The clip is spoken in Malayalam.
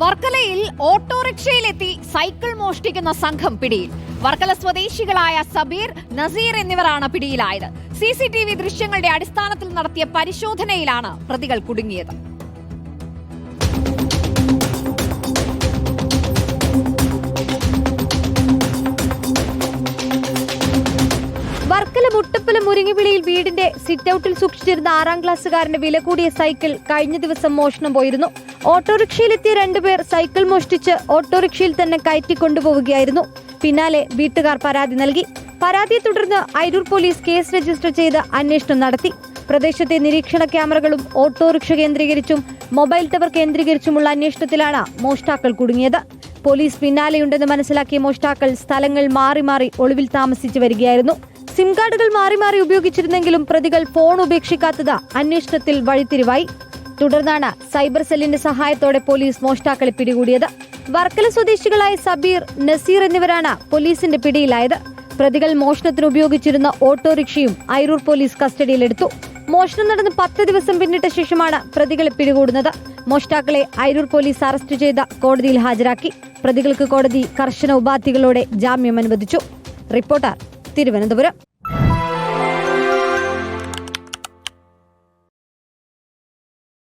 വർക്കലയിൽ ഓട്ടോറിക്ഷയിലെത്തി സൈക്കിൾ മോഷ്ടിക്കുന്ന സംഘം പിടിയിൽ. വർക്കല സ്വദേശികളായ സബീർ നസീർ എന്നിവരാണ് പിടിയിലായത്. സി സി ടി വി ദൃശ്യങ്ങളുടെ അടിസ്ഥാനത്തിൽ നടത്തിയ പരിശോധനയിലാണ് പ്രതികൾ കുടുങ്ങിയത്. വർക്കല മുട്ടപ്പല മുരിങ്ങിവിളിയിൽ വീടിന്റെ സിറ്റ് ഔട്ടിൽ സൂക്ഷിച്ചിരുന്ന ആറാം ക്ലാസ്സുകാരന്റെ വില കൂടിയ സൈക്കിൾ കഴിഞ്ഞ ദിവസം മോഷണം പോയിരുന്നു. ഓട്ടോറിക്ഷയിലെത്തിയ രണ്ടുപേർ സൈക്കിൾ മോഷ്ടിച്ച് ഓട്ടോറിക്ഷയിൽ തന്നെ കയറ്റി കൊണ്ടുപോവുകയായിരുന്നു. പിന്നാലെ വീട്ടുകാർ പരാതി നൽകി. പരാതിയെ തുടർന്ന് അരൂർ പോലീസ് കേസ് രജിസ്റ്റർ ചെയ്ത് അന്വേഷണം നടത്തി. പ്രദേശത്തെ നിരീക്ഷണ ക്യാമറകളും ഓട്ടോറിക്ഷ കേന്ദ്രീകരിച്ചും മൊബൈൽ ടവർ കേന്ദ്രീകരിച്ചുമുള്ള അന്വേഷണത്തിലാണ് മോഷ്ടാക്കൾ കുടുങ്ങിയത്. പോലീസ് പിന്നാലെയുണ്ടെന്ന് മനസ്സിലാക്കിയ മോഷ്ടാക്കൾ സ്ഥലങ്ങൾ മാറി മാറി ഒളിവിൽ താമസിച്ചു വരികയായിരുന്നു. സിം കാർഡുകൾ മാറി മാറി ഉപയോഗിച്ചിരുന്നെങ്കിലും പ്രതികൾ ഫോൺ ഉപേക്ഷിക്കാത്തത് അന്വേഷണത്തിൽ വഴിത്തിരിവായി. തുടർന്നാണ് സൈബർ സെല്ലിന്റെ സഹായത്തോടെ പോലീസ് മോഷ്ടാക്കളെ പിടികൂടിയത്. വർക്കല സ്വദേശികളായ സബീർ നസീർ എന്നിവരാണ് പോലീസിന്റെ പിടിയിലായത്. പ്രതികൾ മോഷണത്തിന് ഉപയോഗിച്ചിരുന്ന ഓട്ടോറിക്ഷയും ഐരൂർ പോലീസ് കസ്റ്റഡിയിലെടുത്തു. മോഷണം നടന്ന് പത്ത് ദിവസം പിന്നിട്ട ശേഷമാണ് പ്രതികളെ പിടികൂടുന്നത്. മോഷ്ടാക്കളെ ഐരൂർ പോലീസ് അറസ്റ്റ് ചെയ്ത കോടതിയിൽ ഹാജരാക്കി. പ്രതികൾക്ക് കോടതി കർശന ഉപാധികളോടെ ജാമ്യം അനുവദിച്ചു. റിപ്പോർട്ടർ തിരുവനന്തപുരം.